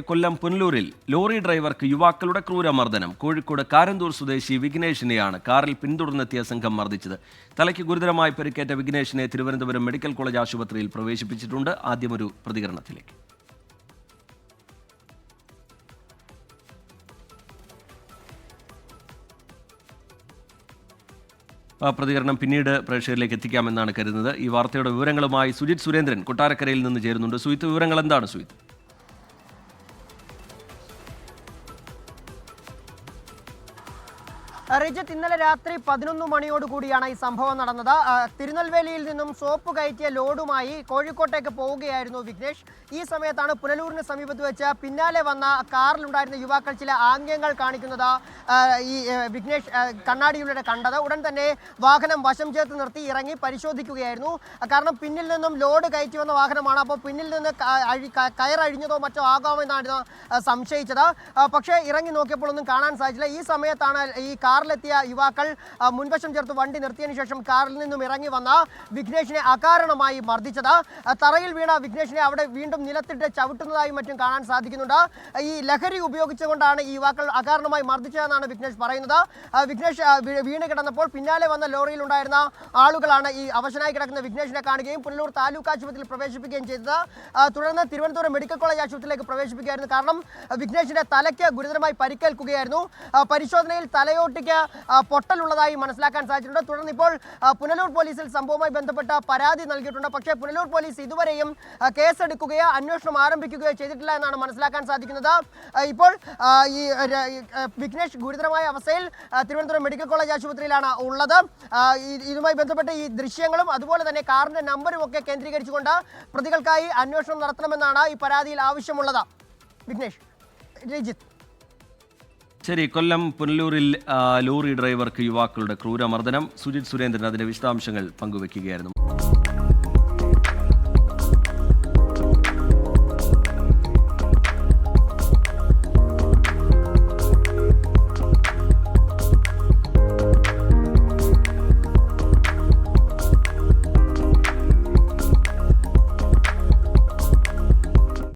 കൊല്ലം പുനലൂരിൽ lorry ഡ്രൈവർക്ക് യുവാക്കളുടെ ക്രൂരമർദ്ദനം. കോഴിക്കോട് കാരന്തൂർ സ്വദേശി വിഘ്നേഷിനെയാണ് കാറിൽ പിന്തുടർന്നെത്തിയ സംഘം മർദ്ദിച്ചത്. തലയ്ക്ക് ഗുരുതരമായി പരിക്കേറ്റ വിഘ്നേഷിനെ തിരുവനന്തപുരം മെഡിക്കൽ കോളേജ് ആശുപത്രിയിൽ പ്രവേശിപ്പിച്ചിട്ടുണ്ട്. ആദ്യമൊരു പ്രതികരണത്തിലേക്ക്. പ്രതികരണം പിന്നീട് പ്രേക്ഷകരിലേക്ക് എത്തിക്കാമെന്നാണ് കരുതുന്നത്. ഈ വാർത്തയുടെ വിവരങ്ങളുമായി സുജിത് സുരേന്ദ്രൻ കൊട്ടാരക്കരയിൽ നിന്ന് ചേരുന്നുണ്ട്. സുജിത്ത് വിവരങ്ങൾ എന്താണ് സുജിത്ത്? റിജിത്ത് ഇന്നലെ രാത്രി പതിനൊന്ന് മണിയോട് കൂടിയാണ് ഈ സംഭവം നടന്നത്. തിരുനെൽവേലിയിൽ നിന്നും സോപ്പ് കയറ്റിയ ലോഡുമായി കോഴിക്കോട്ടേക്ക് പോവുകയായിരുന്നു വിഘ്നേഷ്. ഈ സമയത്താണ് പുനലൂരിന് സമീപത്ത് വെച്ച് പിന്നാലെ വന്ന കാറിലുണ്ടായിരുന്ന യുവാക്കൾ ചില ആംഗ്യങ്ങൾ കാണിക്കുന്നത് ഈ വിഘ്നേഷ് കണ്ണാടിയിലൂടെ കണ്ടത്. ഉടൻ തന്നെ വാഹനം വശം ചേർത്ത് നിർത്തി ഇറങ്ങി പരിശോധിക്കുകയായിരുന്നു. കാരണം പിന്നിൽ നിന്നും ലോഡ് കയറ്റി വന്ന വാഹനമാണ്. അപ്പോൾ പിന്നിൽ നിന്ന് കയറഴിഞ്ഞതോ മറ്റോ ആകാമെന്നാണ് ആ, സംശയിച്ചത്. പക്ഷേ ഇറങ്ങി നോക്കിയപ്പോൾ ഒന്നും കാണാൻ സാധിച്ചില്ല. ഈ സമയത്താണ് ഈ കാറിലെത്തിയ യുവാക്കൾ മുൻവശം ചേർത്ത് വണ്ടി നിർത്തിയതിനു ശേഷം കാറിൽ നിന്നും ഇറങ്ങി വന്ന വിഘ്നേഷിനെ അകാരണമായി മർദ്ദിച്ചത്. തറയിൽ വീണ വിഘ്നേഷിനെ അവിടെ വീണ്ടും നിലത്തിട്ട് ചവിട്ടുന്നതായും മറ്റും കാണാൻ സാധിക്കുന്നുണ്ട്. ഈ ലഹരി ഉപയോഗിച്ചുകൊണ്ടാണ് ഈ യുവാക്കൾ അകാരണമായി മർദ്ദിച്ചതെന്നാണ് വിഘ്നേഷ് പറയുന്നത്. വിഘ്നേഷ് വീണ് കിടന്നപ്പോൾ പിന്നാലെ വന്ന ലോറിയിൽ ഉണ്ടായിരുന്ന ആളുകളാണ് ഈ അവശനായി കിടക്കുന്ന വിഘ്നേഷിനെ കാണുകയും പുനലൂർ താലൂക്ക് ആശുപത്രിയിൽ പ്രവേശിപ്പിക്കുകയും ചെയ്തത്. തുടർന്ന് തിരുവനന്തപുരം മെഡിക്കൽ കോളേജ് ആശുപത്രിയിലേക്ക് പ്രവേശിപ്പിക്കുകയായിരുന്നു. കാരണം വിഘ്നേഷിന്റെ തലയ്ക്ക് ഗുരുതരമായി പരിക്കേൽക്കുകയായിരുന്നു. പരിശോധനയിൽ തലയോട്ടിക്ക് ആ, പൊട്ടലുള്ളതായി മനസ്സിലാക്കാൻ സാധിച്ചിട്ടുണ്ട്. തുടർന്ന് ഇപ്പോൾ പുനലൂർ പോലീസിൽ സംഭവവുമായി ബന്ധപ്പെട്ട പരാതി നൽകിയിട്ടുണ്ട്. പക്ഷേ പുനലൂർ പോലീസ് ഇതുവരെയും കേസെടുക്കുകയോ അന്വേഷണം ആരംഭിക്കുകയോ ചെയ്തിട്ടില്ല എന്നാണ് മനസ്സിലാക്കാൻ സാധിക്കുന്നത്. ഇപ്പോൾ ഈ വിഘ്നേഷ് ഗുരുതരമായ അവസ്ഥയിൽ തിരുവനന്തപുരം മെഡിക്കൽ കോളേജ് ആശുപത്രിയിലാണ് ഉള്ളത്. ഇതുമായി ബന്ധപ്പെട്ട ഈ ദൃശ്യങ്ങളും അതുപോലെ തന്നെ കാറിന്റെ നമ്പറും ഒക്കെ കേന്ദ്രീകരിച്ചുകൊണ്ട് പ്രതികൾക്കായി അന്വേഷണം നടത്തണമെന്നാണ് ഈ പരാതിയിൽ ആവശ്യമുള്ളത്. വിഘ്നേഷ് രജിത്ത് ശരി കൊല്ലം പുനലൂരിൽ ലോറി ഡ്രൈവർക്ക് യുവാക്കളുടെ ക്രൂരമർദ്ദനം. സുജിത് സുരേന്ദ്രൻ അതിന്റെ വിശദാംശങ്ങൾ പങ്കുവെക്കുകയായിരുന്നു.